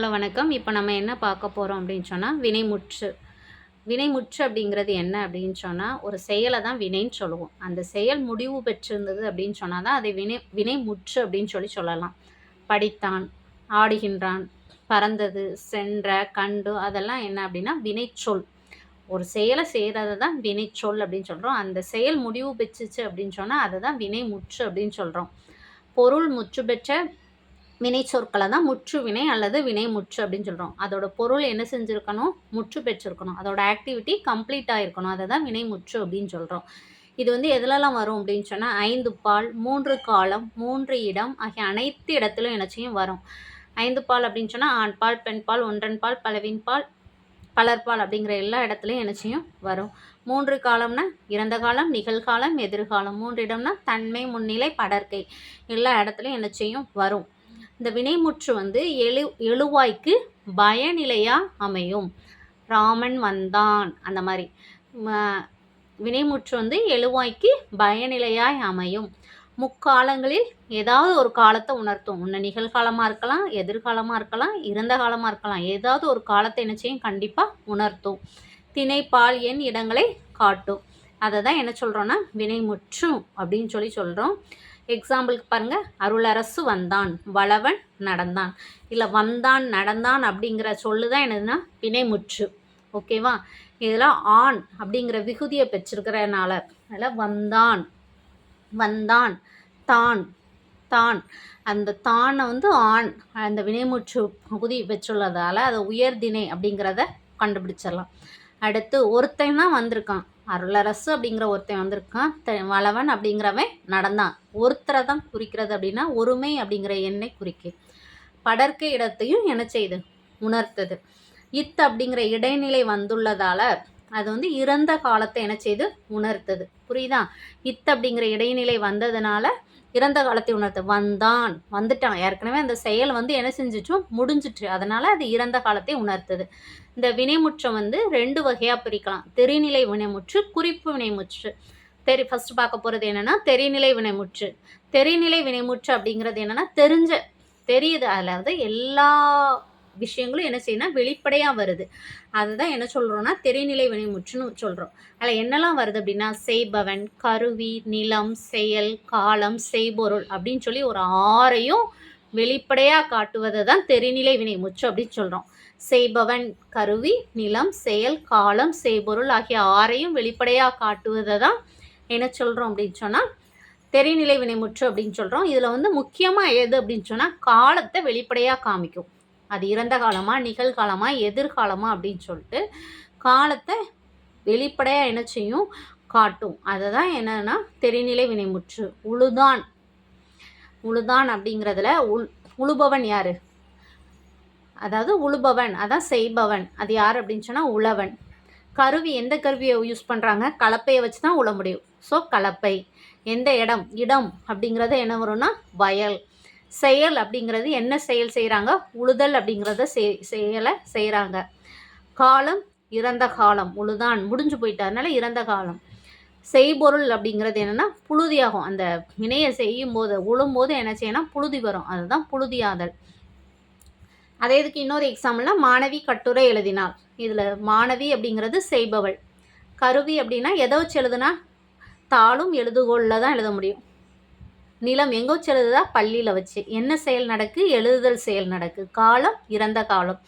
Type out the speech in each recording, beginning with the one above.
Hello வணக்கம். இப்போ நம்ம என்ன பார்க்க போகிறோம் அப்படின்னு சொன்னால் வினைமுற்று. வினைமுற்று அப்படிங்கிறது என்ன அப்படின்னு சொன்னால் ஒரு செயலை தான் வினைன்னு சொல்லுவோம். அந்த செயல் முடிவு பெற்றிருந்தது அப்படின்னு சொன்னால் தான் அதை வினை வினைமுற்று அப்படின்னு சொல்லி சொல்லலாம். படித்தான் ஆடுகின்றான் பறந்தது சென்ற கண்டு அதெல்லாம் என்ன அப்படின்னா வினைச்சொல். ஒரு செயலை செய்கிறத தான் வினைச்சொல் அப்படின்னு சொல்கிறோம் அந்த செயல் முடிவு பெற்றுச்சு அப்படின்னு சொன்னால் அதை தான் வினைமுற்று அப்படின்னு சொல்கிறோம் பொருள் முற்று பெற்ற வினை சொற்களை தான் முற்று வினை அல்லது வினை முற்று அப்படின்னு சொல்கிறோம் அதோட பொருள் என்ன செஞ்சுருக்கணும்? முற்று பெற்றிருக்கணும். அதோட ஆக்டிவிட்டி கம்ப்ளீட் ஆகிருக்கணும் அதை தான் வினை முற்று அப்படின்னு சொல்கிறோம் இது வந்து எதுலலாம் வரும் அப்படின்னு சொன்னால் ஐந்து பால் மூன்று காலம் மூன்று இடம் ஆகிய அனைத்து இடத்துலையும் எனச்சியும் வரும். ஐந்து பால் அப்படின்னு சொன்னால் ஆண் பால் பெண் பால் ஒன்றன் பால் பலவின் பால் பலர்பால் அப்படிங்கிற எல்லா இடத்துலையும் எனச்சியும் வரும். மூன்று காலம்னா இறந்த காலம் நிகழ்காலம் எதிர்காலம். மூன்று இடம்னா தன்மை முன்னிலை படற்கை. எல்லா இடத்துலையும் என்னச்சையும் வரும். இந்த வினைமுற்று வந்து எழு எழுவாய்க்கு பயநிலையாக அமையும். ராமன் வந்தான் அந்த மாதிரி. வினைமுற்று வந்து எழுவாய்க்கு பயநிலையாய் அமையும். முக்காலங்களில் ஏதாவது ஒரு காலத்தை உணர்த்தும். உன்னை நிகழ்காலமாக இருக்கலாம் எதிர்காலமாக இருக்கலாம் இறந்த காலமாக இருக்கலாம். ஏதாவது ஒரு காலத்தை என்ன செய்யும் கண்டிப்பாக உணர்த்தும். திணை பால் எண் இடங்களை காட்டும். அதை தான் என்ன சொல்கிறோன்னா வினைமுற்றும் அப்படின்னு சொல்லி சொல்கிறோம் எக்ஸாம்பிளுக்கு பாருங்கள் அருளரசு வந்தான். வளவன் நடந்தான். இல்லை வந்தான் நடந்தான் அப்படிங்கிற சொல்லு தான் என்னதுன்னா வினைமுற்று ஓகேவா இதில் ஆண் அப்படிங்கிற விகுதியை பெற்றிருக்கிறனால அதில் வந்தான். வந்தான். தான். தான். அந்த தானை வந்து ஆண் அந்த வினைமுற்று பகுதி பெற்றுள்ளதால் அதை உயர்தினை அப்படிங்கிறத கண்டுபிடிச்சிடலாம். அடுத்து ஒருத்தன் தான் வந்திருக்கான். அருளரசு அப்படிங்கிற ஒருத்தன் வந்திருக்கான். வளவன் அப்படிங்கிறவன் நடந்தான். ஒருத்தரை தான் குறிக்கிறது அப்படின்னா ஒருமை அப்படிங்கிற எண்ணை குறிக்கு. படர்க்க இடத்தையும் என்ன செய்யுது உணர்த்தது. இத் அப்படிங்கிற இடைநிலை வந்துள்ளதால அது வந்து இறந்த காலத்தை என்ன செய்து உணர்த்தது. புரியுதா? இத் அப்படிங்கிற இடைநிலை வந்ததுனால இறந்த காலத்தை உணர்த்து. வந்தான். வந்துட்டான். ஏற்கனவே அந்த செயல் வந்து என்ன செஞ்சிச்சும் முடிஞ்சிட்டு அதனால அது இறந்த காலத்தை உணர்த்துது. இந்த வினைமுற்றம் வந்து ரெண்டு வகையாக பிரிக்கலாம். தெரிநிலை வினைமுற்று குறிப்பு வினைமுற்று. தெரி ஃபஸ்ட்டு பார்க்க போகிறது என்னென்னா தெரிநிலை வினைமுற்று. தெரிநிலை வினைமுற்று அப்படிங்கிறது என்னென்னா தெரிஞ்ச தெரியுது. அதில் வந்து எல்லா விஷயங்களும் என்ன செய்யணும் வெளிப்படையாக வருது. அதுதான் என்ன சொல்கிறோன்னா தெரிநிலை வினைமுற்றுன்னு சொல்கிறோம் அதில் என்னெல்லாம் வருது அப்படின்னா செய்பவன் கருவி நிலம் செயல் காலம் செய்பொருள் அப்படின்னு சொல்லி ஒரு ஆறையும் வெளிப்படையாக காட்டுவதை தான் தெரிநிலை வினைமுற்று அப்படின்னு சொல்கிறோம் செய்பவன் கருவி நிலம் செயல் காலம் செய்பொருள் ஆகிய ஆறையும் வெளிப்படையாக காட்டுவதை தான் என்ன சொல்கிறோம் அப்படின்னு சொன்னால் தெரிநிலை வினைமுற்று அப்படின்னு சொல்கிறோம் இதில் வந்து முக்கியமாக எது அப்படின்னு சொன்னால் காலத்தை வெளிப்படையாக காமிக்கும். அது இறந்த காலமா நிகழ்காலமா எதிர்காலமா அப்படின்னு சொல்லிட்டு காலத்தை வெளிப்படையாக என்ன செய்யும்? காட்டும். அதை தான் என்னன்னா தெரிநிலை வினைமுற்று உழுதான். உழுதான் அப்படிங்கிறதுல உள் உழுபவன் யார்? அதாவது உழுபவன் அதான் செய்பவன். அது யார் அப்படின்னு சொன்னால் உழவன். கருவி எந்த கருவியை யூஸ் பண்ணுறாங்க கலப்பையை வச்சு தான் உழ முடியும். ஸோ கலப்பை. எந்த இடம்? இடம் அப்படிங்கிறது என்ன வரும்னா வயல். செயல் அப்படிங்கிறது என்ன செயல் செய்கிறாங்க உழுதல் அப்படிங்கிறத செய் செயலை செய்கிறாங்க காலம் இறந்த காலம். உழுதான் முடிஞ்சு போயிட்டதுனால இறந்த காலம். செய்பொருள் அப்படிங்கிறது என்னென்னா புழுதியாகும். அந்த வினையை செய்யும் போது உழும்போது என்ன செய்யணும்? புழுதி வரும். அதுதான் புழுதியாதல். அதே இதுக்கு இன்னொரு எக்ஸாம்பிள்னா மாணவி கட்டுரை எழுதினாள். இதில் மாணவி அப்படிங்கிறது செய்பவள். கருவி அப்படின்னா எதை வச்சு எழுதுனா? தாளும் எழுதுகோளில் தான் எழுத முடியும். நிலம் எங்கே வச்சு எழுதுதா பள்ளியில் வச்சு. என்ன செயல் நடக்கு? எழுதுதல் செயல் நடக்கு. காலம் இறந்த காலம்.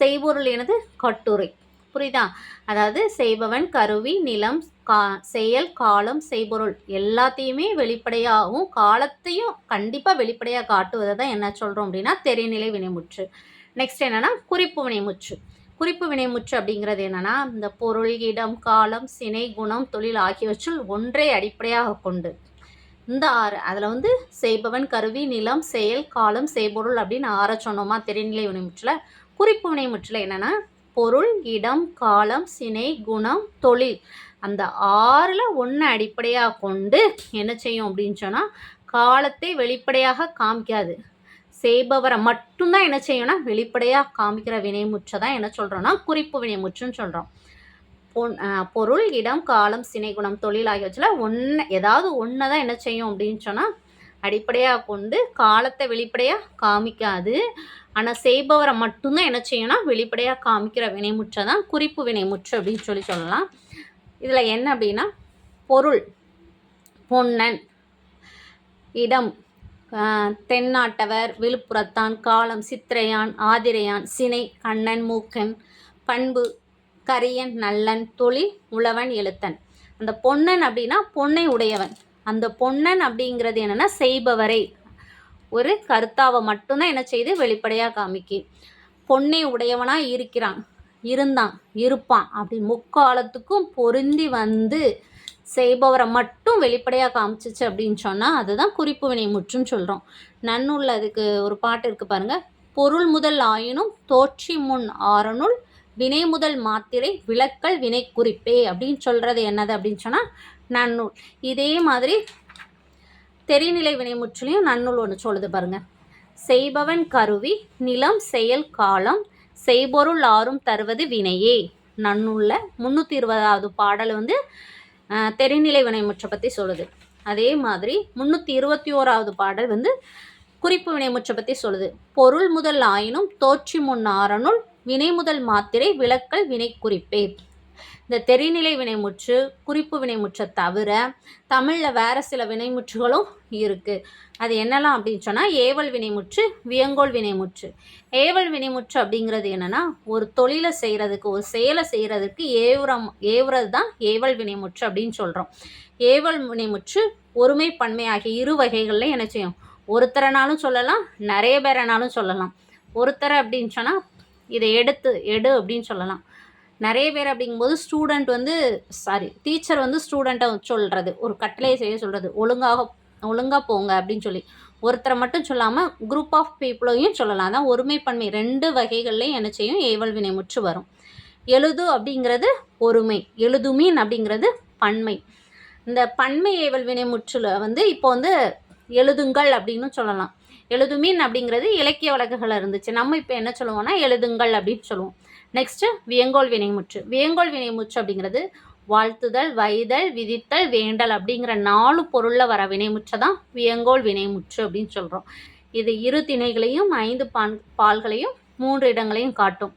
செய்பொருள் எனது கட்டுரை. புரியுதா? அதாவது செய்பவன் கருவி நிலம் கா செயல் காலம் செய்பொருள் எல்லாத்தையுமே வெளிப்படையாகவும் காலத்தையும் கண்டிப்பாக வெளிப்படையாக காட்டுவதை தான் என்ன சொல்கிறோம் அப்படின்னா தெரிநிலை வினைமுற்று. நெக்ஸ்ட் என்னென்னா குறிப்பு வினைமுற்று. குறிப்பு வினைமுற்று அப்படிங்கிறது என்னென்னா இந்த பொருள் இடம் காலம் சினை குணம் தொழில் ஆகியவற்றில் ஒன்றை அடிப்படையாக கொண்டு இந்த ஆறு. அதில் வந்து செய்பவன் கருவி நிலம் செயல் காலம் செய்பொருள் அப்படின்னு ஆற சொன்னோமா? தெரிநிலை வினைமுற்றில் குறிப்பு வினைமுற்றில் என்னென்னா பொருள் இடம் காலம் சினை குணம் தொழில். அந்த ஆறில் ஒன்று அடிப்படையாக கொண்டு என்ன செய்யும் அப்படின்னு சொன்னால் காலத்தை வெளிப்படையாக காமிக்காது. செய்பவரை மட்டும்தான் என்ன செய்யணும்னா வெளிப்படையாக காமிக்கிற வினைமுற்றை தான் என்ன சொல்கிறோன்னா குறிப்பு வினைமுற்றுன்னு சொல்கிறோம் பொருள் இடம் காலம் சினை குணம் தொழில் ஆகியவற்றில் ஒன்று ஏதாவது ஒன்று தான் என்ன செய்யும் அப்படின்னு சொன்னால் அடிப்படையாக கொண்டு காலத்தை வெளிப்படையாக காமிக்காது. ஆனால் செய்பவரை மட்டும்தான் என்ன செய்யணும்னா வெளிப்படையாக காமிக்கிற வினைமுற்றை தான் குறிப்பு வினைமுற்று அப்படின்னு சொல்லி சொல்லலாம். இதில் என்ன அப்படின்னா பொருள் பொன்னன் இடம் தென்னாட்டவர் விழுப்புரத்தான் காலம் சித்திரையான் ஆதிரையான் சினை கண்ணன் மூக்கன் பண்பு கரியன் நல்லன் தொழில் உழவன் எழுத்தன். அந்த பொன்னன் அப்படின்னா பொன்னை உடையவன். அந்த பொன்னன் அப்படிங்கிறது என்னென்னா செய்பவரை. ஒரு கருத்தாவை மட்டும்தான் என்ன செய்து வெளிப்படையாக காமிக்கு. பொன்னை உடையவனாக இருக்கிறான் இருந்தான் இருப்பான் அப்படி முக்காலத்துக்கும் பொருந்தி வந்து செய்பவரை மட்டும் வெளிப்படையாக காமிச்சிச்சு அப்படின்னு சொன்னால் அதுதான் குறிப்பு வினை முற்றுன்னு சொல்கிறோம் நன்னுள்ள அதுக்கு ஒரு பாட்டு இருக்குது பாருங்க. பொருள் முதல் ஆயினும் தோற்றி முன் ஆறனுள் வினை முதல் மாத்திரை விளக்கல் வினை குறிப்பே. அப்படின்னு சொல்கிறது என்னது அப்படின்னு சொன்னால் நன்னூல். இதே மாதிரி தெரிநிலை வினைமுற்றிலையும் நன்னூல் ஒன்று சொல்லுது பாருங்கள் செய்பவன் கருவி நிலம் செயல் காலம் செய்பொருள் ஆறும் தருவது வினையே. நன்னூலில் முந்நூற்றி இருபதாவது பாடல் வந்து அஹ், தெரிநிலை வினைமுற்றை பற்றி சொல்லுது. அதே மாதிரி முந்நூற்றி இருபத்தி ஓராவது பாடல் வந்து குறிப்பு வினைமுற்றை பற்றி சொல்லுது. பொருள் முதல் ஆயினும் தோற்றி முன் ஆறனுள் வினை முதல் மாத்திரை விளக்கல் வினை குறிப்பே. இந்த தெரிநிலை வினைமுற்று குறிப்பு வினைமுற்றை தவிர தமிழில் வேறு சில வினைமுற்றுகளும் இருக்குது அது என்னலாம் அப்படின்னு சொன்னால் ஏவல் வினைமுற்று வியங்கோல் வினைமுற்று ஏவல் வினைமுற்று அப்படிங்கிறது என்னென்னா ஒரு தொழிலை செய்கிறதுக்கு ஒரு செயலை செய்கிறதுக்கு ஏவுறம் ஏவுறது தான் ஏவல் வினைமுற்று அப்படின்னு சொல்கிறோம் ஏவல் வினைமுற்று ஒருமை பன்மை ஆகிய இரு வகைகளில் என்ன செய்யும்? ஒருத்தரனாலும் சொல்லலாம் நிறைய பேரனாலும் சொல்லலாம். ஒருத்தரை அப்படின்னு சொன்னால் இதை எடுத்து எடு அப்படின்னு சொல்லலாம். நிறைய பேர் அப்படிங்கும்போது ஸ்டூடெண்ட் வந்து சாரி டீச்சர் வந்து ஸ்டூடெண்ட்டை சொல்கிறது ஒரு கட்டளையை செய்ய சொல்கிறது ஒழுங்காக ஒழுங்காக போங்க அப்படின்னு சொல்லி. ஒருத்தரை மட்டும் சொல்லாமல் குரூப் ஆஃப் பீப்புளையும் சொல்லலாம். அதான் ஒருமைப்பன்மை. ரெண்டு வகைகள்லையும் என்ன செய்யும்? ஏவல் வினைமுற்று வரும். எழுது அப்படிங்கிறது ஒருமை. எழுதுமீன் அப்படிங்கிறது பன்மை. இந்த பன்மை ஏவல் வினை முற்றில் வந்து இப்போ வந்து எழுதுங்கள் அப்படின்னு சொல்லலாம். எழுதுமீன் அப்படிங்கிறது இலக்கிய வழக்குகள் இருந்துச்சு. நம்ம இப்போ என்ன சொல்லுவோம்னா எழுதுங்கள் அப்படின்னு சொல்லுவோம். நெக்ஸ்ட்டு வியங்கோல் வினைமுற்று. வியங்கோல் வினைமுற்று அப்படிங்கிறது வாழ்த்துதல் வைதல் விதித்தல் வேண்டல் அப்படிங்கிற நாலு பொருளில் வர வினைமுற்றை தான் வியங்கோல் வினைமுற்று அப்படின்னு சொல்கிறோம் இது இரு திணைகளையும் ஐந்து பான் பால்களையும் மூன்று இடங்களையும் காட்டும்.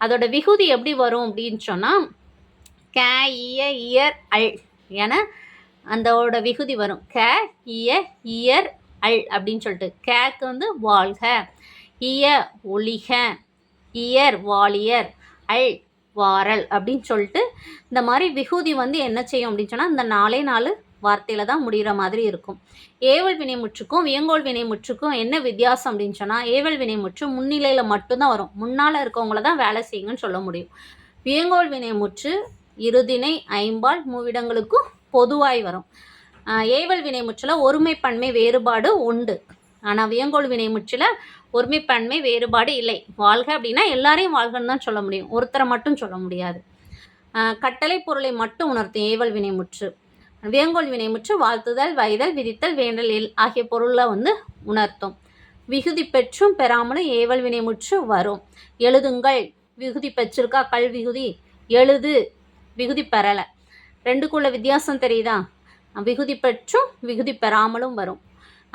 அதோட விகுதி எப்படி வரும் அப்படின்னு சொன்னால் கே இய இயர் அல் என அந்தோட விகுதி வரும். க இய இயர் அல் அப்படின்னு சொல்லிட்டு. கேக்கு வந்து வாழ்க இய ஒளிக இயர் வாலியர் அல் வாரல் அப்படின்னு சொல்லிட்டு இந்த மாதிரி விகுதி வந்து என்ன செய்யும் அப்படின்னு சொன்னால் இந்த நாலே நாலு வார்த்தையில் தான் முடிகிற மாதிரி இருக்கும். ஏவல் வினைமுற்றுக்கும் வியங்கோல் வினைமுற்றுக்கும் என்ன வித்தியாசம் அப்படின்னு சொன்னால் ஏவல் வினைமுற்று முன்னிலையில் மட்டும்தான் வரும். முன்னால் இருக்கவங்கள தான் வேலை செய்யுங்கன்னு சொல்ல முடியும். வியங்கோல் வினைமுற்று இருதினை ஐம்பால் மூவிடங்களுக்கும் பொதுவாய் வரும். ஏவல் வினைமுற்றில் ஒருமைப்பன்மை வேறுபாடு உண்டு. ஆனால் வியங்கோல் வினைமுற்றில் ஒருமைப்பன்மை வேறுபாடு இல்லை. வாழ்க அப்படின்னா எல்லாரையும் வாழ்கன்னு தான் சொல்ல முடியும். ஒருத்தரை மட்டும் சொல்ல முடியாது. கட்டளை பொருளை மட்டும் உணர்த்தும் ஏவல் வினைமுற்று வியங்கோல் வினைமுற்று வாழ்த்துதல் வைதல் விதித்தல் வேண்டல் எல் ஆகிய பொருளை வந்து உணர்த்தும். விகுதி பெற்றும் பெறாமலும் ஏவல் வினைமுற்று வரும். எழுதுங்கள். விகுதி பெற்றிருக்கா? கல் விகுதி. எழுது. விகுதி பெறலை. ரெண்டுக்குள்ள வித்தியாசம் தெரியுதா? விகுதி பெற்றும் விகுதி பெறாமலும் வரும்.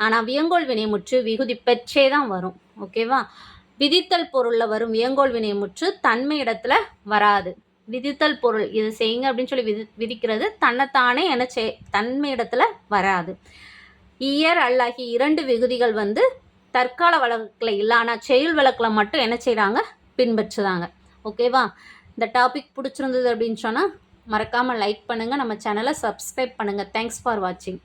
ஆனால் வியங்கோல் வினைமுற்று விகுதி பெற்றே தான் வரும். ஓகேவா விதித்தல் பொருளில் வரும் வியங்கோல் வினைமுற்று தன்மை இடத்துல வராது. விதித்தல் பொருள் இது செய்யுங்க அப்படின்னு சொல்லி விதி விதிக்கிறது தன்னைத்தானே என்ன செய் தன்மை இடத்துல வராது. இயர் அல்லாகி இரண்டு விகுதிகள் வந்து தற்கால வழக்கில் இல்லை ஆனால் செயல் வழக்கில் மட்டும் என்ன செய்கிறாங்க பின்பற்றுதாங்க ஓகேவா இந்த டாபிக் பிடிச்சிருந்தது அப்படின்னு சொன்னால் மறக்காமல் லைக் பண்ணுங்கள் நம்ம சேனலை சப்ஸ்கிரைப் பண்ணுங்கள் தேங்க்ஸ் ஃபார் வாட்சிங்